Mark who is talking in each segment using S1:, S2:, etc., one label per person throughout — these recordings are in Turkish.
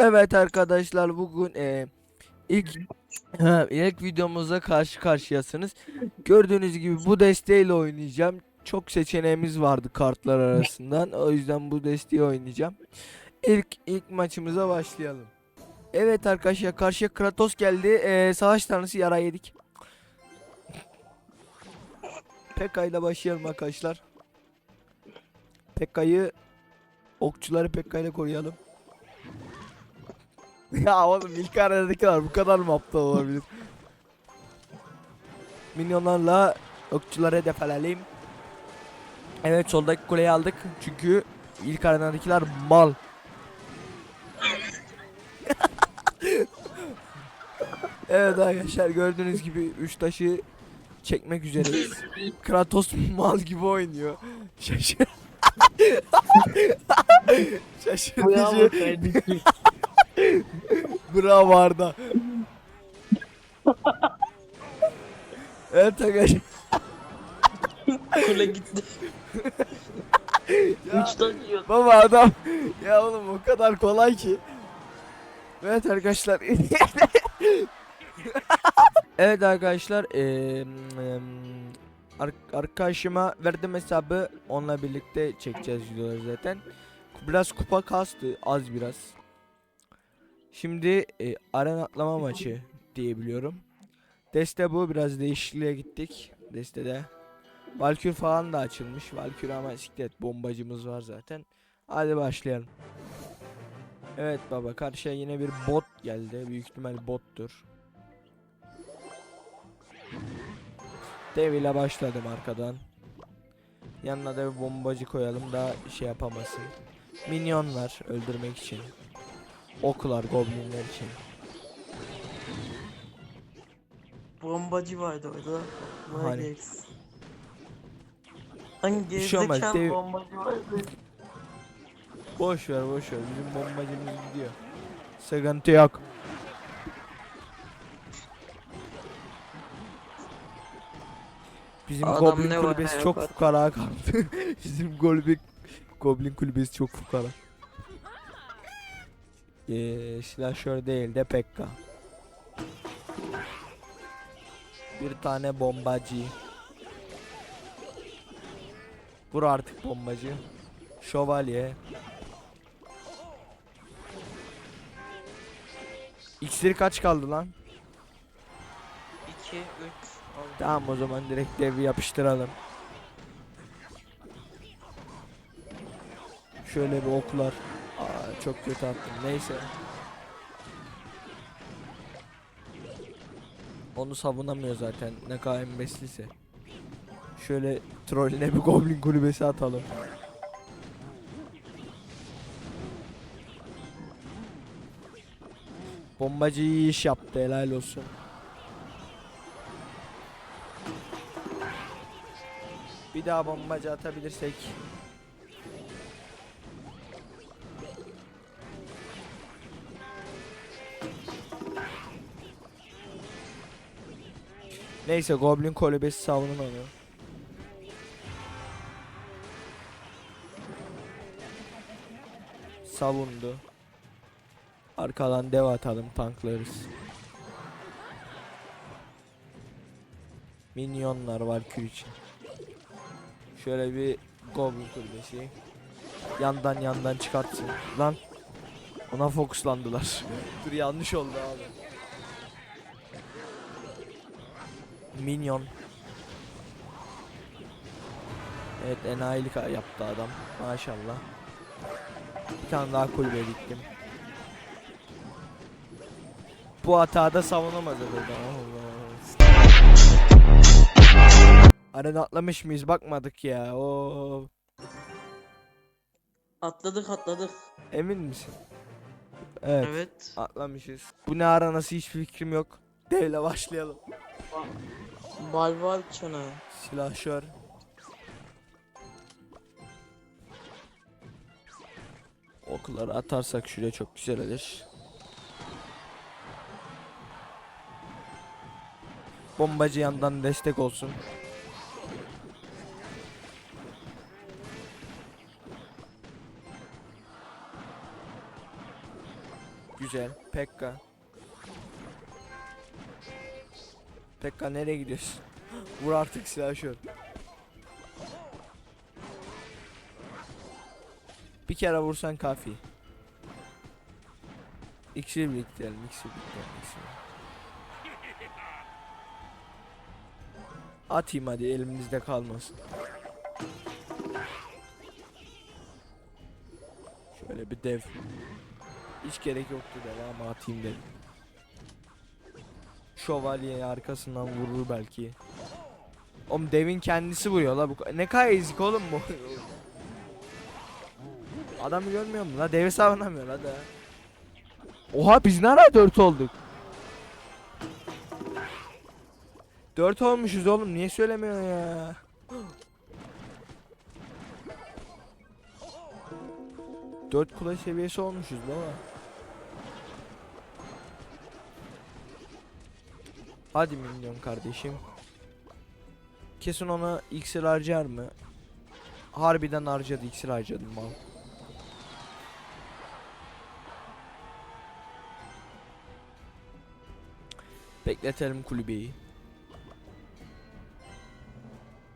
S1: Evet arkadaşlar bugün e, ilk ha, ilk videomuzda karşı karşıyasınız. Gördüğünüz gibi bu desteğiyle oynayacağım. Çok seçeneğimiz vardı kartlar arasından. O yüzden bu desteği oynayacağım. İlk ilk maçımıza başlayalım. Evet arkadaşlar karşıya Kratos geldi. E, savaş tanrısı yara yedik. Pekka ile başlayalım arkadaşlar. Pekka'yı okçuları Pekka ile koruyalım. Ya oğlum ilk aradaki bu kadar mı aptal olabilir? Minyonlarla okçuları hedef alalım. Evet soldaki kuleyi aldık çünkü ilk arenadakiler mal. evet arkadaşlar gördüğünüz gibi 3 taşı çekmek üzereyiz. Kratos mal gibi oynuyor. Şaşır. Şaşırtıcı. Bravo Arda. evet arkadaşlar.
S2: Kule gitti.
S1: Ya,
S2: Üç taş yiyor.
S1: baba adam. Ya oğlum o kadar kolay ki. Evet arkadaşlar. evet arkadaşlar. em, ar- arkadaşıma verdim hesabı. Onunla birlikte çekeceğiz videoları zaten. Biraz kupa kastı. Az biraz. Şimdi e, arena atlama maçı diyebiliyorum. Deste bu. Biraz değişikliğe gittik. Destede. Valkür falan da açılmış. Valkür ama siklet bombacımız var zaten. Hadi başlayalım. Evet baba karşıya yine bir bot geldi. Büyük ihtimal bottur. Dev ile başladım arkadan. Yanına da bir bombacı koyalım da şey yapamasın. Minyonlar öldürmek için. Oklar goblinler için.
S2: Bombacı vardı orada.
S1: Hani?
S2: gereksiz. Hangi
S1: Bir şey olmaz,
S2: gerizekalı
S1: dev-
S2: bombacı vardı?
S1: Boş ver boş ver bizim bombacımız gidiyor. Sıkıntı yok. Bizim
S2: Adam
S1: Goblin
S2: ne var
S1: kulübesi
S2: ne
S1: çok
S2: yok
S1: fukara kaldı. bizim Goblin Goblin kulübesi çok fukara. Ee, slasher değil de Pekka. Bir tane bombacı. Vur artık bombacı. Şövalye. İksiri kaç kaldı lan?
S2: 2, 3,
S1: Tamam o zaman direkt devi yapıştıralım. Şöyle bir oklar. Çok kötü attım. Neyse. Onu savunamıyor zaten. Ne kadar embesliyse. Şöyle trolüne bir goblin kulübesi atalım. Bombacı iyi iş yaptı helal olsun. Bir daha bombacı atabilirsek. Neyse Goblin kulübesi savunun onu. Savundu. Arkadan dev atalım tanklarız. Minyonlar var kür için. Şöyle bir goblin kulübesi. Yandan yandan çıkartsın. Lan. Ona fokuslandılar. Dur yanlış oldu abi. Minyon. Evet enayilik yaptı adam. Maşallah. Bir tane daha kulübe diktim. Bu hatada savunamadı burada. Allah. Arena atlamış mıyız bakmadık ya. Oo.
S2: Atladık atladık.
S1: Emin misin? Evet,
S2: Evet.
S1: atlamışız. Bu ne aranası hiçbir fikrim yok. Devle başlayalım.
S2: Balval çanağı.
S1: Silahşör. Okları atarsak şuraya çok güzel olur. Bombacı yandan destek olsun. Güzel. Pekka. Pekka nereye gidiyorsun? Vur artık silahşör. Bir kere vursan kafi. İksir biriktirelim, iksir biriktirelim, iksir. Atayım hadi elimizde kalmasın. Şöyle bir dev. Hiç gerek yoktu dev ama atayım dedim. Şövalye arkasından vurur belki. Oğlum devin kendisi vuruyor la bu. Ne kadar oğlum bu. Adamı görmüyor musun la? Devi savunamıyor hadi. Oha biz ne ara 4 olduk? 4 olmuşuz oğlum niye söylemiyorsun ya? Dört kula seviyesi olmuşuz baba. Hadi minyon kardeşim. Kesin ona iksir harcar mı? Harbiden harcadı iksir harcadım mal. Bekletelim kulübeyi.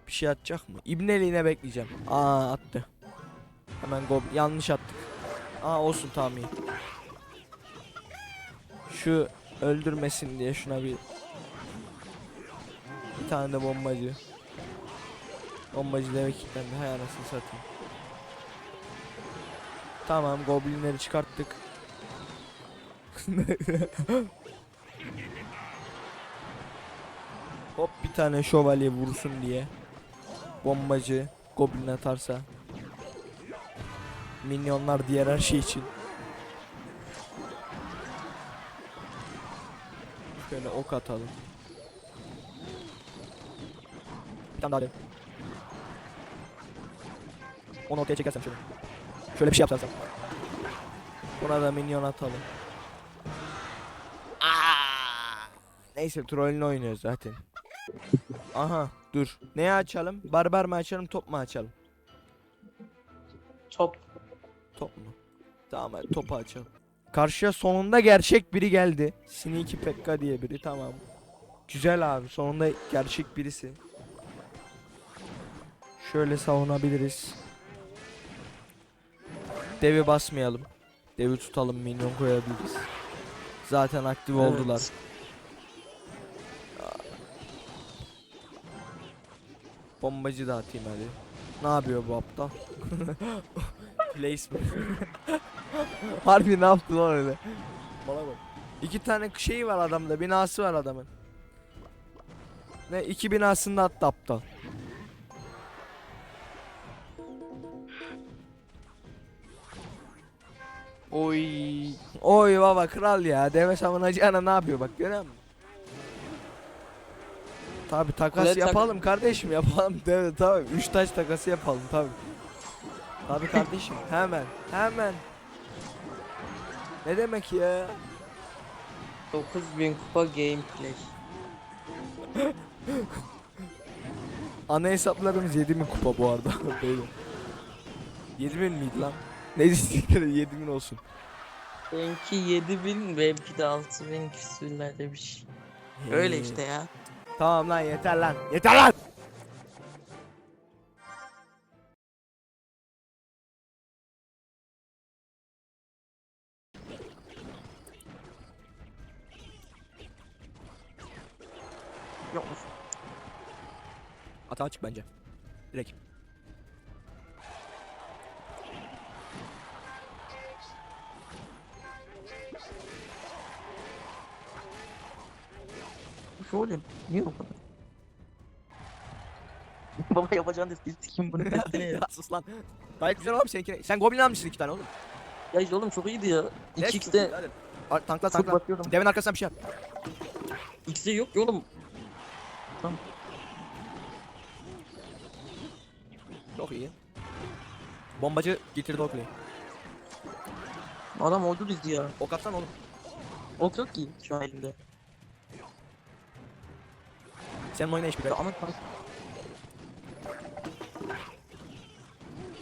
S1: Bir şey atacak mı? İbneliğine bekleyeceğim. Aa attı. Hemen go yanlış attık. Aa olsun tamam iyi. Şu öldürmesin diye şuna bir tane de bombacı. Bombacı deve kilitlendi. Hay anasını satayım. Tamam goblinleri çıkarttık. Hop bir tane şövalye vursun diye. Bombacı goblin atarsa. Minyonlar diğer her şey için. Şöyle ok atalım. Bir tane daha dev. Onu ortaya çekersem şöyle. Şöyle bir şey yaparsam. Buna da minyon atalım. Aa! Neyse trollünü oynuyoruz zaten. Aha dur. Neyi açalım? Barbar mı açalım top mu açalım?
S2: Top.
S1: Top mu? Tamam hadi topu açalım. Karşıya sonunda gerçek biri geldi. Sneaky Pekka diye biri tamam. Güzel abi sonunda gerçek birisi. Şöyle savunabiliriz. Devi basmayalım. Devi tutalım minyon koyabiliriz. Zaten aktif
S2: Evet.
S1: oldular. Bombacı da atayım hadi. Ne yapıyor bu aptal? Placement. Harbi ne yaptı lan öyle? Bana bak. İki tane şeyi var adamda, binası var adamın. Ne iki binasında attı aptal. Oy. Oy baba kral ya. Deve savunacağına ne yapıyor bak görüyor musun? Tabi takas
S2: Kule tak-
S1: yapalım kardeşim yapalım deve tabi. Üç taş takası yapalım tabi. Tabi kardeşim hemen hemen. Ne demek ya?
S2: 9000 kupa gameplay.
S1: Ana hesaplarımız 7000 kupa bu arada. Beyler. 7000 miydi lan? Ne istedikleri 7000 olsun.
S2: Benimki 7000 benimki de 6000 küsürlerde bir şey. Öyle işte ya.
S1: Tamam lan yeter lan. Yeter lan.
S2: Yokmuş.
S1: Hata açık bence. Direkt.
S2: Şöyle. Niye o kadar? Baba yapacağın da bir sikim bunu ne ya?
S1: ya sus lan. Gayet güzel oğlum seninki. Sen goblin almışsın iki tane oğlum.
S2: Ya işte oğlum çok iyiydi ya.
S1: Evet,
S2: 2x'de
S1: hadi. Ar- Tankla
S2: çok
S1: tankla.
S2: bakıyorum.
S1: Devin arkasından bir şey yap.
S2: X'de yok ya oğlum.
S1: Çok iyi. Bombacı getirdi oklayı.
S2: Adam oldu bizdi ya.
S1: Ok atsan oğlum.
S2: Ok yok ki şu an elimde.
S1: Senin oyuna hiçbir
S2: Ya ama kanka.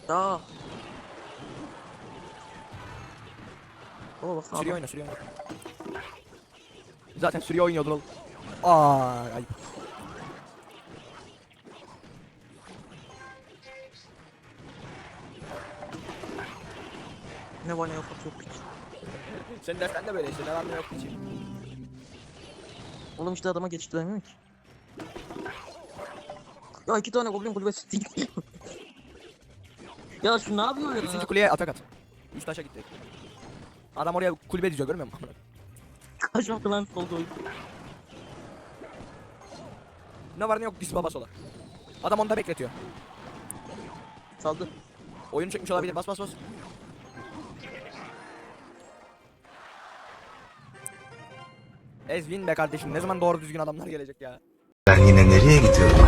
S2: Ya Oo bak
S1: Sürüyor oyna sürüyor oyna. Zaten sürüyor oynuyordur oğlum. Aa, ay.
S2: Ne var ne yok atıyor piç.
S1: Senin deften de böyle işte ne var ne yok hiç.
S2: Oğlum işte adama geçiştiremiyorum ki. Ya iki tane goblin kulübesi değil. ya şu ne yapıyor ya?
S1: Üçüncü kuleye atak at. Üç taşa gitti. Adam oraya kulübe diziyor görmüyor musun?
S2: Kaçmadı lan sol koy.
S1: ne var ne yok dis baba sola. Adam onda bekletiyor.
S2: Saldı.
S1: Oyunu çekmiş olabilir bas bas bas. Ezvin be kardeşim ne zaman doğru düzgün adamlar gelecek ya.
S3: Ben yine nereye gidiyorum?